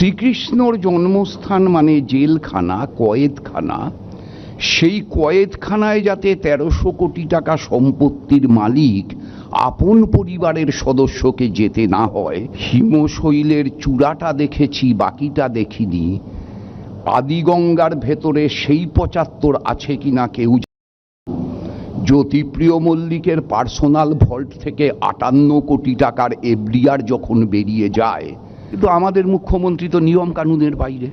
শ্রীকৃষ্ণর জন্মস্থান মানে জেলখানা, কয়েদখানা। সেই কয়েদখানায় যাতে তেরোশো কোটি টাকা সম্পত্তির মালিক আপন পরিবারের সদস্যকে যেতে না হয়, হিমশৈলের চূড়াটা দেখেছি, বাকিটা দেখিনি। আদিগঙ্গার ভেতরে সেই পঁচাত্তর আছে কিনা কেউ জ্যোতিপ্রিয় মল্লিকের পার্সোনাল ভল্ট থেকে আটান্ন কোটি টাকার এফডিআর যখন বেরিয়ে যায় কিন্তু আমাদের মুখ্যমন্ত্রী তো নিয়ম কানুনের বাইরে।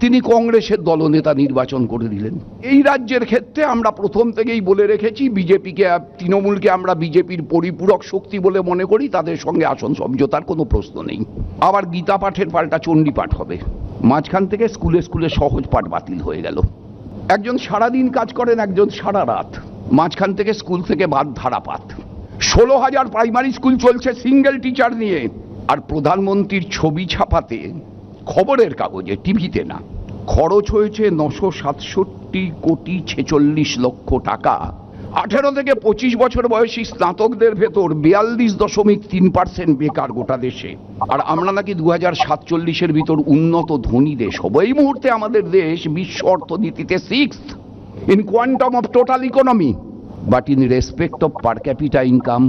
তিনি কংগ্রেসের দলনেতা নির্বাচন করে দিলেন। এই রাজ্যের ক্ষেত্রে আমরা প্রথম থেকেই বলে রেখেছি, বিজেপিকে, তৃণমূলকে আমরা বিজেপির পরিপূরক শক্তি বলে মনে করি, তাদের সঙ্গে আসন সমঝোতার কোনো প্রশ্ন নেই। আবার গীতা পাঠের পাল্টা চণ্ডী পাঠ হবে। মাঝখান থেকে স্কুলে স্কুলে সহজ পাঠ বাতিল হয়ে গেল। একজন সারাদিন কাজ করেন, একজন সারা রাত। মাঝখান থেকে স্কুল থেকে বাদ ধারাপাত। ষোলো হাজার প্রাইমারি স্কুল চলছে, সিঙ্গেল টিচার নিয়ে। আর প্রধানমন্ত্রীর ছবি ছাপাতে খবরের কাগজে, টিভিতে না। খরচ হয়েছে নশো সাতষট্টি কোটি ছেচল্লিশ লক্ষ টাকা। আঠেরো থেকে পঁচিশ বছর বয়সী স্নাতকদের ভেতর বিয়াল্লিশ দশমিক তিন পার্সেন্ট বেকার গোটা দেশে। আর আমরা নাকি দু হাজার সাতচল্লিশের ভিতর উন্নত ধনী দেশ হব। এই মুহূর্তে আমাদের দেশ বিশ্ব অর্থনীতিতে six in quantum of total economy but in respect of per capita income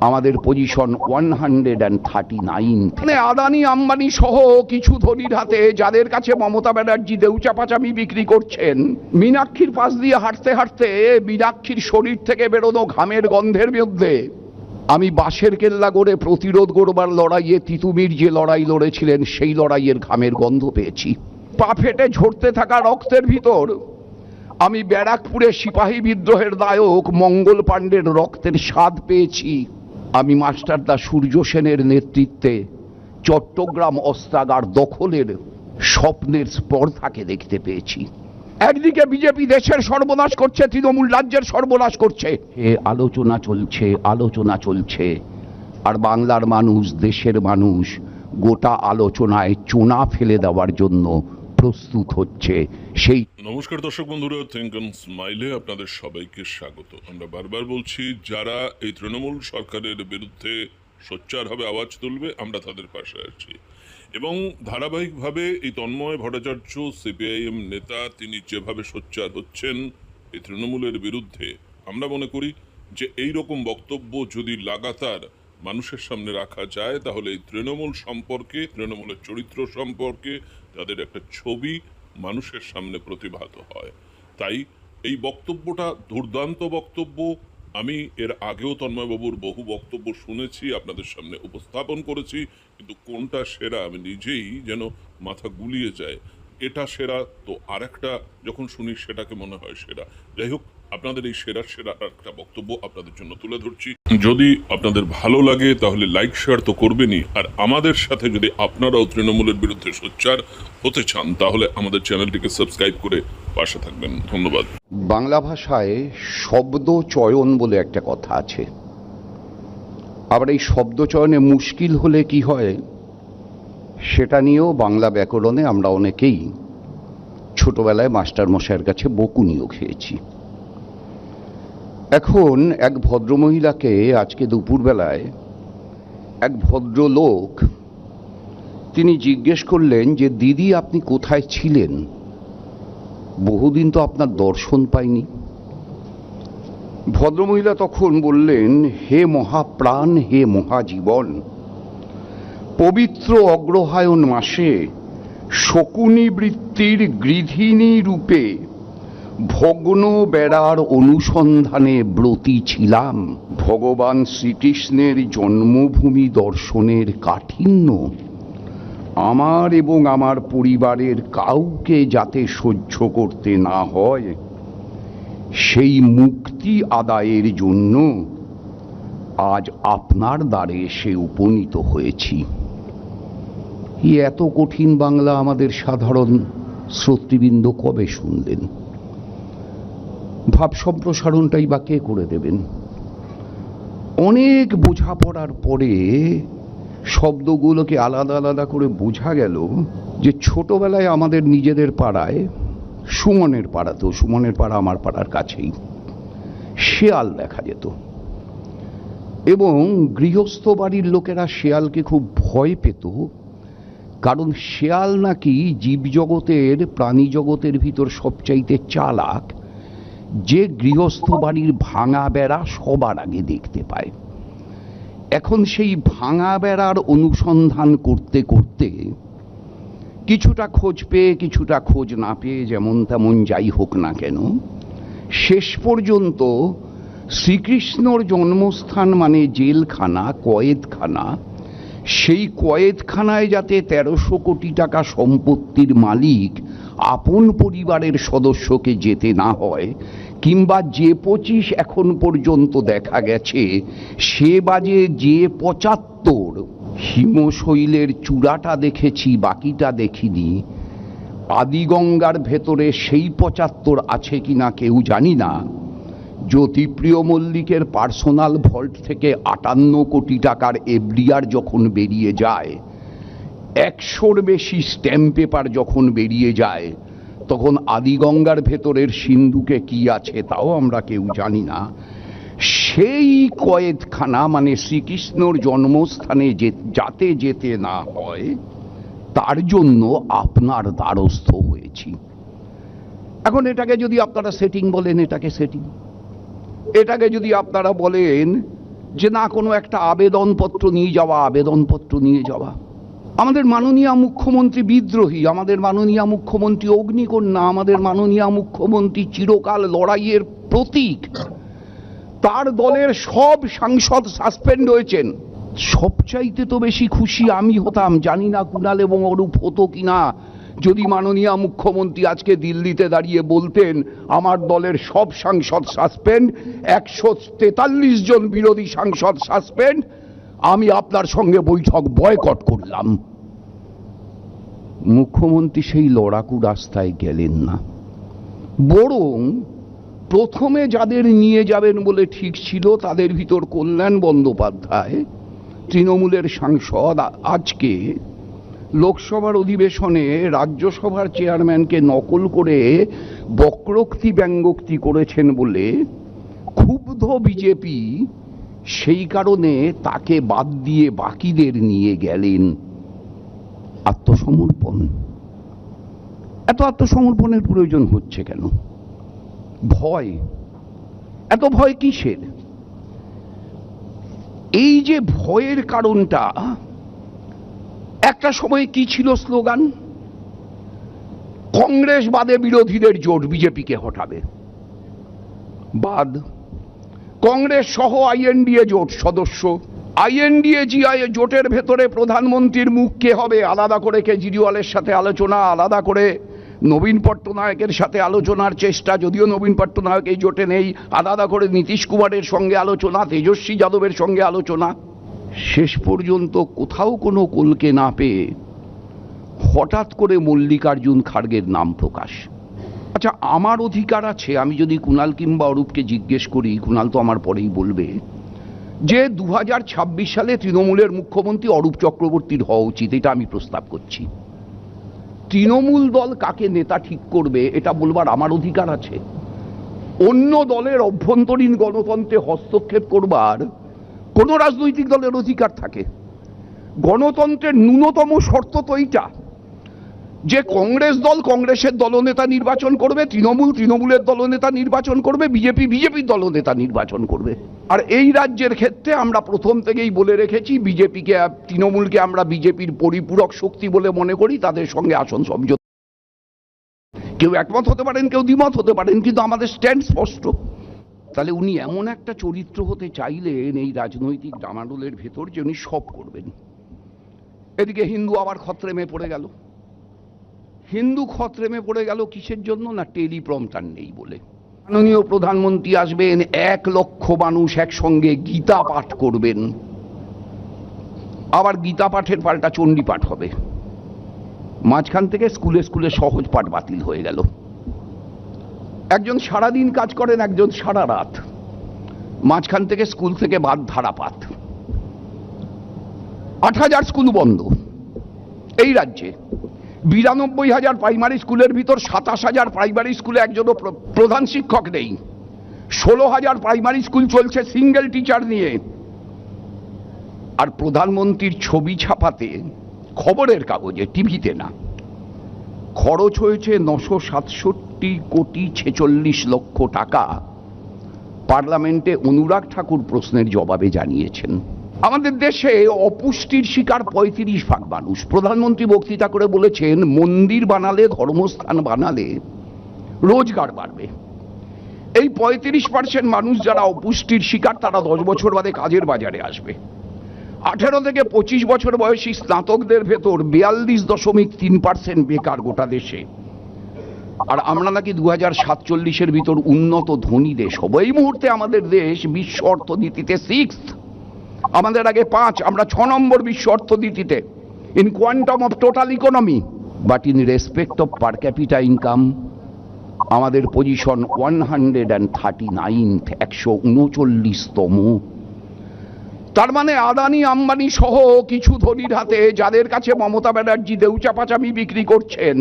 আমাদের position one hundred and thirty nine মানে আদানি, আম্বানি সহ কিছু ধনির হাতে যাদের কাছে মমতা ব্যানার্জি দেউচা পাচামি বিক্রি করছেন, মীনাক্ষীর পাশ দিয়ে হাঁটতে হাঁটতে মীনাক্ষীর শরীর থেকে বেরোনো ঘামের গন্ধের মধ্যে আমি বাঁশের কেল্লা গড়ে প্রতিরোধ করবার লড়াইয়ে তিতুমির যে লড়াই লড়েছিলেন, সেই লড়াইয়ের ঘামের গন্ধ পেয়েছি। পা ফেটে ঝরতে থাকা রক্তের ভিতর আমি ব্যারাকপুরে সিপাহী বিদ্রোহের নায়ক মঙ্গল পাণ্ডের রক্তের স্বাদ পেয়েছি। আমি মাস্টারদা সূর্য সেনের নেতৃত্বে চট্টগ্রাম অস্ত্রাগার দখলের স্বপ্নের স্পর্ধাকে দেখতে পেয়েছি। একদিকে বিজেপি দেশের সর্বনাশ করছে, তৃণমূল রাজ্যের সর্বনাশ করছে। এ আলোচনা চলছে আলোচনা চলছে। আর বাংলার মানুষ, দেশের মানুষ গোটা আলোচনায় চোনা ফেলে দেওয়ার জন্য প্রস্তুত হচ্ছে। সেই নমস্কার দর্শক বন্ধুরা থিঙ্ক অ্যান্ড স্মাইলে আপনাদের সবাইকে স্বাগত। আমরা বারবার বলছি, যারা এই তৃণমূল সরকারের বিরুদ্ধে সোচ্চারভাবে আওয়াজ তুলবে, আমরা তাদের পাশে আছি। এবং ধারাবাহিকভাবে এই তন্ময় ভট্টাচার্য, সিপিআইএম নেতা, তিনি যেভাবে সোচ্চার হচ্ছেন এই তৃণমূলের বিরুদ্ধে, আমরা মনে করি যে এই রকম বক্তব্য যদি লাগাতার মানুষের সামনে রাখা যায়, তাহলে এই তৃণমূল সম্পর্কে, তৃণমূলের চরিত্র সম্পর্কে তাদের একটা ছবি মানুষের সামনে প্রতিভাত হয়। তাই এই বক্তব্যটা দুর্দান্ত বক্তব্য। আমি এর আগেও তন্ময়বাবুর বহু বক্তব্য শুনেছি, আপনাদের সামনে উপস্থাপন করেছি, কিন্তু কোনটা সেরা আমি নিজেই যেন মাথা গুলিয়ে যায়। এটা সেরা তো আরেকটা, যখন শুনি সেটাকে মনে হয় সেরা। যাই হোক, আপনাদের এই সেরা সেরা একটা বক্তব্য আপনাদের জন্য তুলে ধরছি। যদি আপনাদের ভালো লাগে, তাহলে লাইক শেয়ার তো করবেনই। আর আমাদের সাথে যদি আপনারাও তৃণমূলের বিরুদ্ধে সোচ্চার হতে চান, তাহলে আমাদের চ্যানেলটিকে সাবস্ক্রাইব করে পাশে থাকবেন। ধন্যবাদ। বাংলা ভাষায় শব্দ চয়ন বলে একটা কথা আছে। আবার এই শব্দ চয়নে মুশকিল হলে কি হয়, সেটা নিয়েও বাংলা ব্যাকরণে আমরা অনেকেই ছোটবেলায় মাস্টার মশাইয়ের কাছে বকুনিও খেয়েছি। এখন এক ভদ্রমহিলাকে আজকে দুপুরবেলায় এক ভদ্রলোক তিনি জিজ্ঞেস করলেন যে, দিদি, আপনি কোথায় ছিলেন? বহুদিন তো আপনার দর্শন পাইনি। ভদ্রমহিলা তখন বললেন, হে মহাপ্রাণ, হে মহাজীবন, পবিত্র অগ্রহায়ণ মাসে শকুনি বৃত্তির গৃধিনী রূপে ভগ্ন বেড়ার অনুসন্ধানে ব্রতী ছিলাম। ভগবান শ্রীকৃষ্ণের জন্মভূমি দর্শনের কাঠিন্য। আমার এবং আমার পরিবারের কাউকে যাতে সহ্য করতে না হয়, সেই মুক্তি আদায়ের জন্য আজ আপনার দ্বারে এসে উপনীত হয়েছি। এত কঠিন বাংলা আমাদের সাধারণ শ্রোতৃবৃন্দ কবে শুনলেন? ভাব সম্প্রসারণটাই বা কে করে দেবেন? অনেক বোঝাপড়ার পরে শব্দগুলোকে আলাদা আলাদা করে বোঝা গেল যে ছোটবেলায় আমাদের নিজেদের পাড়ায়, সুমনের পাড়াতেও, সুমনের পাড়া আমার পাড়ার কাছেই, শেয়াল দেখা যেত। এবং গৃহস্থ বাড়ির লোকেরা শেয়ালকে খুব ভয় পেত, কারণ শেয়াল নাকি জীবজগতের প্রাণী জগতের ভিতর সবচাইতে চালাক যে গৃহস্থ বাড়ির ভাঙা বেড়া সবার আগে দেখতে পায়। এখন সেই ভাঙা বেড়ার অনুসন্ধান করতে করতে কিছুটা খোঁজ পেয়ে, কিছুটা খোঁজ না পেয়ে, যেমন তেমন যাই হোক না কেন, শেষ পর্যন্ত শ্রীকৃষ্ণর জন্মস্থান মানে জেলখানা, কয়েদখানা, সেই কয়েদখানায় যাতে তেরোশো কোটি টাকা সম্পত্তির মালিক, আপন পরিবারের সদস্যকে যেতে না হয় কিংবা যে পঁচিশ এখন পর্যন্ত দেখা গেছে, সে বাজে যে পঁচাত্তর। হিমশৈলের চূড়াটা দেখেছি, বাকিটা দেখিনি। আদিগঙ্গার ভেতরে সেই পঁচাত্তর আছে কিনা কেউ জানি না। জ্যোতিপ্রিয় মল্লিকের পার্সোনাল ভল্ট থেকে আটান্ন কোটি টাকার এফডিআর যখন বেরিয়ে যায়, একশোর বেশি স্ট্যাম্প পেপার যখন বেরিয়ে যায় তখন আদিগঙ্গার ভেতরের সিন্ধুকে কি আছে তাও আমরা কেউ জানি না। সেই কয়েদখানা মানে শ্রীকৃষ্ণর জন্মস্থানে যাতে যেতে না হয়, তার জন্য আপনার দ্বারস্থ হয়েছি। এখন এটাকে যদি আপনারা সেটিং বলেন, এটাকে সেটিং এটাকে যদি আপনারা বলেন যে না, কোনো একটা আবেদনপত্র নিয়ে যাওয়া, আবেদনপত্র নিয়ে যাওয়া। আমাদের মাননীয় মুখ্যমন্ত্রী বিদ্রোহী, আমাদের মাননীয় মুখ্যমন্ত্রী অগ্নিকন্যা, আমাদের মাননীয় মুখ্যমন্ত্রী চিরকাল লড়াইয়ের প্রতীক। তার দলের সব সাংসদ সাসপেন্ড হয়েছেন। সবচাইতে তো বেশি খুশি আমি হতাম, জানি না কুণাল এবং অরূপ হতো কিনা। যদি মাননীয় মুখ্যমন্ত্রী আজকে দিল্লিতে দাঁড়িয়ে বলতেন, আমার দলের সব সাংসদ সাসপেন্ড, একশো তেতাল্লিশ জন বিরোধী সাংসদ সাসপেন্ড আমি আপনার সঙ্গে বৈঠক বয়কট করলাম। মুখ্যমন্ত্রী সেই লড়াকু রাস্তায় গেলেন না। বরং প্রথমে যাদের নিয়ে যাবেন বলে ঠিক ছিল তাদের ভিতর কল্যাণ বন্দ্যোপাধ্যায়, তৃণমূলের সাংসদ। আজকে লোকসভার অধিবেশনে রাজ্যসভার চেয়ারম্যানকে নকল করে বক্রোক্তি ব্যঙ্গোক্তি করেছেন বলে ক্ষুব্ধ বিজেপি সেই কারণে তাকে বাদ দিয়ে বাকিদের নিয়ে গেলেন আত্মসমর্পণ। এত আত্মসমর্পণের প্রয়োজন হচ্ছে কেন? ভয়। এত ভয় কিসের? এই যে ভয়ের কারণটা, একটা সময় কি ছিল স্লোগান? কংগ্রেস বাদে বিরোধীদের জোট বিজেপিকে হটাবে। বাদ। কংগ্রেস সহ আইএনডিএ জোট সদস্য। আইএনডিএ জিআই জোটের ভেতরে প্রধানমন্ত্রীর মুখ কে হবে আলাদা করে কেজরিওয়ালের সাথে আলোচনা, আলাদা করে নবীন পট্টনায়কের সাথে আলোচনার চেষ্টা। যদিও নবীন পট্টনায়ক এই জোটে নেই, আলাদা করে নীতিশ কুমারের সঙ্গে আলোচনা, তেজস্বী যাদবের সঙ্গে আলোচনা। শেষ পর্যন্ত কোথাও কোনো কলকে না পেয়ে হঠাৎ করে মল্লিকার্জুন খাড়গের নাম প্রকাশ। আচ্ছা আমার অধিকার আছে, আমি যদি কুণাল কিংবা অরূপকে জিজ্ঞেস করি, কুণাল তো আমার পরেই বলবে যে দু হাজার ছাব্বিশ সালে তৃণমূলের মুখ্যমন্ত্রী অরূপ চক্রবর্তীর হওয়া উচিত, এটা আমি প্রস্তাব করছি। তৃণমূল দল কাকে নেতা ঠিক করবে, এটা বলবার আমার অধিকার আছে। অন্য দলের অভ্যন্তরীণ গণতন্ত্রে হস্তক্ষেপ করবার কোন রাজনৈতিক দলের অধিকার থাকে। গণতন্ত্রের ন্যূনতম শর্ত তো এইটা যে কংগ্রেস দল কংগ্রেসের দলনেতা নির্বাচন করবে, তৃণমূল তৃণমূলের দলনেতা নির্বাচন করবে, বিজেপি বিজেপির দলনেতা নির্বাচন করবে। আর এই রাজ্যের ক্ষেত্রে আমরা প্রথম থেকেই বলে রেখেছি, বিজেপিকে, তৃণমূলকে আমরা বিজেপির পরিপূরক শক্তি বলে মনে করি, তাদের সঙ্গে আসন সমঝোতা কেউ একমত হতে পারেন, কেউ দ্বিমত হতে পারেন, কিন্তু আমাদের স্ট্যান্ড স্পষ্ট। তাহলে উনি এমন একটা চরিত্র হতে চাইলেন, এই রাজনৈতিক ডামাডোলের ভেতর যে উনি সব করবেন। এদিকে হিন্দু আবার খত্রেমে পড়ে গেল। হিন্দু খত্রেমে পড়ে গেল, কিসের জন্য? না টেলিপ্রমটার নেই বলে। মাননীয় প্রধানমন্ত্রী আসবেন, এক লক্ষ মানুষ একসঙ্গে গীতা পাঠ করবেন। আবার গীতা পাঠের পাল্টা চণ্ডী পাঠ হবে। মাঝখান থেকে স্কুলে স্কুলে সহজ পাঠ বাতিল হয়ে গেল। একজন সারাদিন কাজ করেন, একজন সারা রাত। মাঝখান থেকে স্কুল থেকে বাদ ধারাপাত আট হাজার স্কুল বন্ধ। এই রাজ্যে বিরানব্বই হাজার প্রাইমারি স্কুলের ভিতর সাতাশ হাজার প্রাইমারি স্কুলে একজনও প্র- প্রধান শিক্ষক নেই। ষোলো হাজার প্রাইমারি স্কুল চলছে সিঙ্গেল টিচার নিয়ে। আর প্রধানমন্ত্রীর ছবি ছাপাতে খবরের কাগজে, টিভিতে না। খরচ হয়েছে নশো সাতষট্টি কোটি ছেচল্লিশ লক্ষ টাকা। পার্লামেন্টে অনুরাগ ঠাকুর প্রশ্নের জবাবে জানিয়েছেন। আমাদের দেশে অপুষ্টির শিকার পঁয়ত্রিশ ভাগ মানুষ। প্রধানমন্ত্রী বক্তৃতা করে বলেছেন, মন্দির বানালে, ধর্মস্থান বানালে রোজগার বাড়বে। এই পঁয়ত্রিশ পার্সেন্ট মানুষ যারা অপুষ্টির শিকার, তারা দশ বছর বাদে কাজের বাজারে আসবে। আঠেরো থেকে পঁচিশ বছর বয়সী স্নাতকদের ভেতর বিয়াল্লিশ দশমিক তিন পার্সেন্ট বেকার গোটা দেশে। আর আমরা নাকি দু হাজার সাতচল্লিশের ভিতর উন্নত ধনী দেশ হব। এই মুহূর্তে আমাদের দেশ বিশ্ব অর্থনীতিতে সিক্স আমাদের আগে পাঁচ, আমরা ছ নম্বর বিশ্ব অর্থনীতিতে। In quantum of total economy but in respect of per capita income আমাদের position one hundred and thirty ninth একশো উনচল্লিশতম। তার মানে আদানি, আম্বানি সহ কিছু ধনির হাতে যাদের কাছে মমতা ব্যানার্জি দেউচা পাচামি বিক্রি করছেন,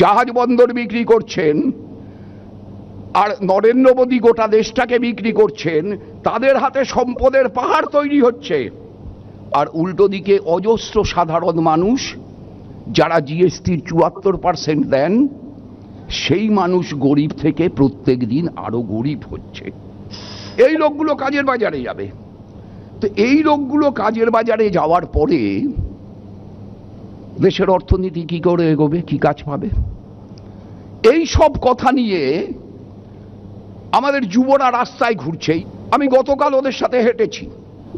জাহাজ বন্দর বিক্রি করছেন আর নরেন্দ্র মোদী গোটা দেশটাকে বিক্রি করছেন, তাদের হাতে সম্পদের পাহাড় তৈরি হচ্ছে। আর উল্টো দিকে অজস্র সাধারণ মানুষ, যারা জিএসটির চুয়াত্তর পার্সেন্ট দেন, সেই মানুষ গরিব থেকে প্রত্যেক দিন আরও গরিব হচ্ছে। এই লোকগুলো কাজের বাজারে যাবে। তো এই লোকগুলো কাজের বাজারে যাওয়ার পরে দেশের অর্থনীতি কি করে এগোবে, কি কাজ পাবে? এই সব কথা নিয়ে আমাদের যুবরা রাস্তায় ঘুরছেই। আমি গতকাল ওদের সাথে হেঁটেছি।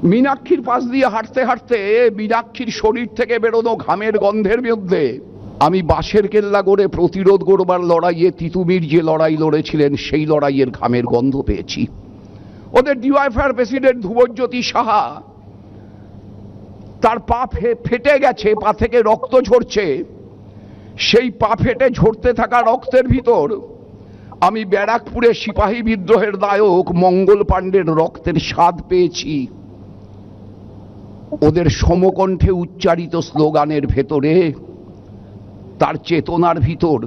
মীনাক্ষীর পাশ দিয়ে হাঁটতে হাঁটতে মীনাক্ষীর শরীর থেকে বেরোনো ঘামের গন্ধের মধ্যে আমি বাঁশের কেল্লা গড়ে প্রতিরোধ করবার লড়াইয়ে তিতুমির যে লড়াই লড়েছিলেন, সেই লড়াইয়ের ঘামের গন্ধ পেয়েছি। ওদের ডিওয়াইফার প্রেসিডেন্ট ধ্রুবজ্যোতি সাহা তার পা ফেটে গেছে, পা থেকে রক্ত ঝরছে। সেই পা ফেটে ঝরতে থাকা রক্তের ভিতর আমি ব্যারাকপুরে সিপাহী বিদ্রোহের নায়ক মঙ্গল পাণ্ডের রক্তের স্বাদ পেয়েছি। ওদের সমকণ্ঠে উচ্চারিত স্লোগানের ভেতরে, তার চেতনার ভিতর,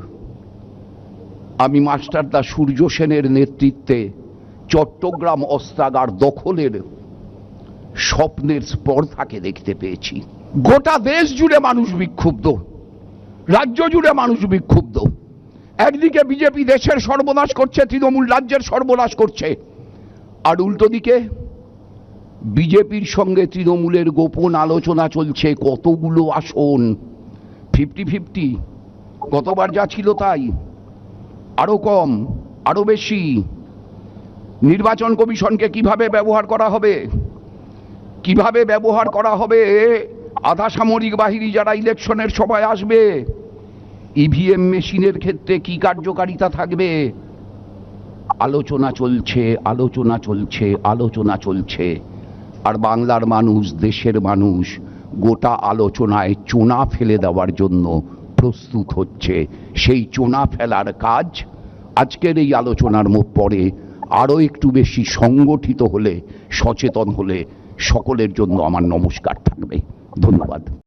আমি মাস্টারদা সূর্য সেনের নেতৃত্বে চট্টগ্রাম অস্ত্রাগার দখলের স্বপ্নের স্পর্ধাকে দেখতে পেয়েছি। গোটা দেশ জুড়ে মানুষ বিক্ষুব্ধ, রাজ্য জুড়ে মানুষ বিক্ষুব্ধ। একদিকে বিজেপি দেশের সর্বনাশ করছে, তৃণমূল রাজ্যের সর্বনাশ করছে। আর উল্টো দিকে বিজেপির সঙ্গে তৃণমূলের গোপন আলোচনা চলছে কতগুলো আসন? Fifty fifty. গতবার যা ছিল তাই। আরও কম, আরও বেশি। নির্বাচন কমিশনকে কীভাবে ব্যবহার করা হবে? কীভাবে ব্যবহার করা হবে? আধা সামরিক বাহিনী যারা ইলেকশনের সময় আসবে ইভিএম মেশিনের ক্ষেত্রে কি কার্যকারিতা থাকবে? আলোচনা চলছে আলোচনা চলছে আলোচনা চলছে। আর বাংলার মানুষ, দেশের মানুষ গোটা আলোচনায় চোনা ফেলে দেওয়ার জন্য প্রস্তুত হচ্ছে। সেই চোনা ফেলার কাজ আজকের এই আলোচনার পরে আরও একটু বেশি সংগঠিত হলে, সচেতন হলে সকলের জন্য আমার নমস্কার থাকবে। ধন্যবাদ।